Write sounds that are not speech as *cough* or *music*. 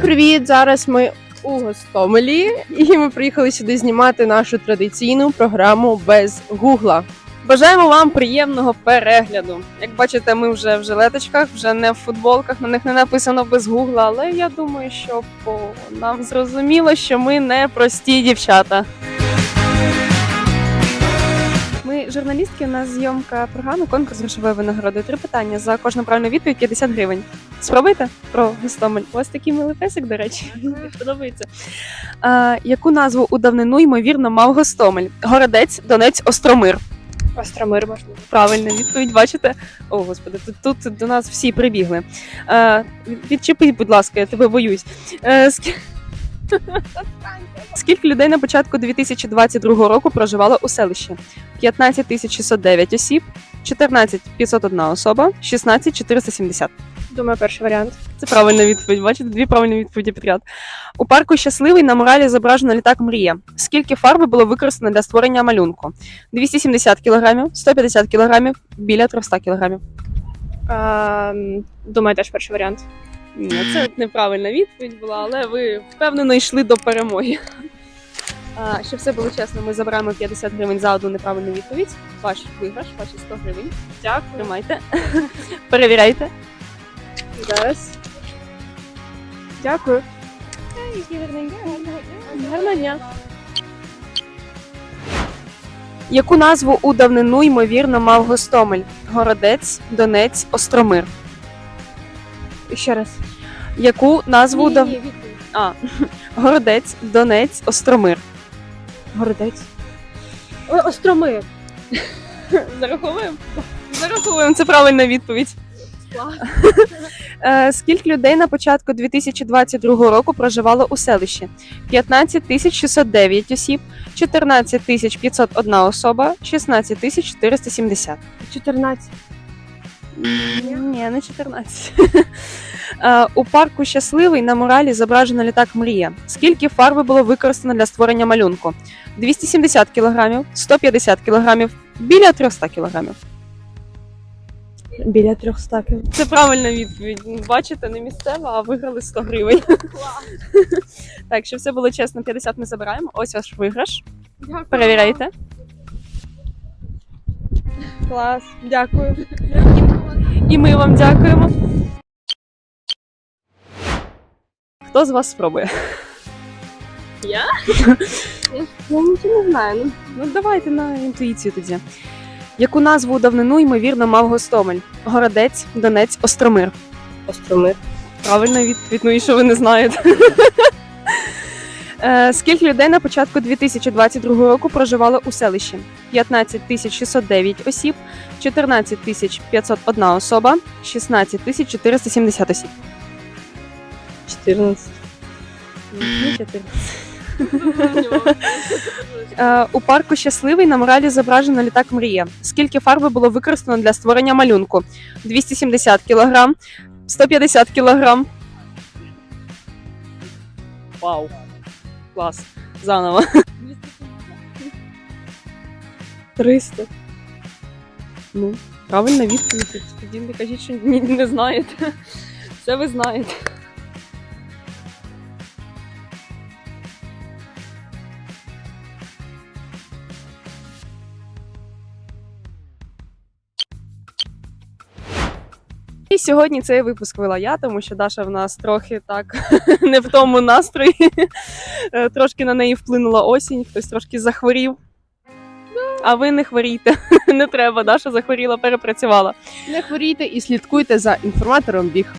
привіт! Зараз ми у Гостомелі, і ми приїхали сюди знімати нашу традиційну програму без гугла. Бажаємо вам приємного перегляду. Як бачите, ми вже в жилеточках, вже не в футболках. На них не написано без гугла, але я думаю, що нам зрозуміло, що ми не прості дівчата. Ми журналістки. У нас зйомка програми конкурс грошової винагороди. Три питання за кожну правильну відповідь 50 гривень. Спробуйте про Гостомель. У вас такий милий песик, до речі, подобається. А, яку назву у давнину ймовірно мав Гостомель? Городець, Донець, Остромир. Остромир можна. Правильна відповідь, бачите? О, господи, тут, тут до нас всі прибігли. Е, відчепись, будь ласка, я тебе боюсь. Е, ск... *laughs* Скільки людей на початку 2022 року проживало у селищі? 15 609 осіб, 14 501 особа, 16 470. Думаю, перший варіант. Це правильна відповідь. Бачите, дві правильні відповіді підряд. У парку щасливий на моралі зображено літак Мрія. Скільки фарби було використано для створення малюнку? 270 кг, 150 кг, біля 300 кг. А, м, думаю, теж перший варіант. Ні, це неправильна відповідь була, але ви впевнено йшли до перемоги. А, щоб все було чесно, ми забираємо 50 гривень за одну неправильну відповідь. Ваш виграш, ваші 100 гривень. Дякую. Тримайте. *laughs* Перевіряйте. Зараз. Дякую. Гарного дня. Яку назву у давнину ймовірно мав Гостомель? Городець, Донець, Остромир. Ще раз. Яку назву дав... ні, відповідь. А, *laughs* Городець, Донець, Остромир. Городець. О, Остромир. *laughs* Зараховуємо? Зараховуємо, це правильна відповідь. Клас. *laughs* Е, Скільки людей на початку 2022 року проживало у селищі? 15 тисяч 609 осіб, 14 тисяч 501 особа, 16 тисяч 470. 14. Ні, не 14. *laughs* Е, У парку Щасливий на муралі зображено літак Мрія. Скільки фарби було використано для створення малюнку? 270 кг, 150 кг, біля 300 кг. Біля 300 кг. Це правильна відповідь. Бачите, не місцева, а виграли 100 гривень. *laughs* так, щоб все було чесно, 50 ми забираємо. Ось ваш виграш. Дякую. Перевіряйте. Клас. Дякую. І ми вам дякуємо. Хто з вас спробує? Я нічого не знаю. Ну, Ну, давайте на інтуїцію тоді. Яку назву давнину ймовірно мав Гостомель? Городець, Донець, Остромир. Остромир. Правильна відповідь, ну і що ви не знаєте. Е, Скільки людей на початку 2022 року проживало у селищі? 15 тисяч 609 осіб, 14 тисяч 501 особа, 16 тисяч 470 осіб. 14. 14. *laughs* Е, У парку Щасливий на муралі зображено літак Мрія. Скільки фарби було використано для створення малюнку? 270 кг, 150 кг. Вау. Клас. Заново. 300. Ну, правильна відповідь. Тоді не кажіть, що ні, не знаєте. Все ви знаєте. І сьогодні цей випуск вела я, тому що Даша в нас трохи так *laughs* не в тому настрої. Е, Трошки на неї вплинула осінь, хтось трошки захворів. А ви не хворійте. *laughs* Не треба, Даша захворіла, перепрацювала. Не хворійте і слідкуйте за інформатором біг.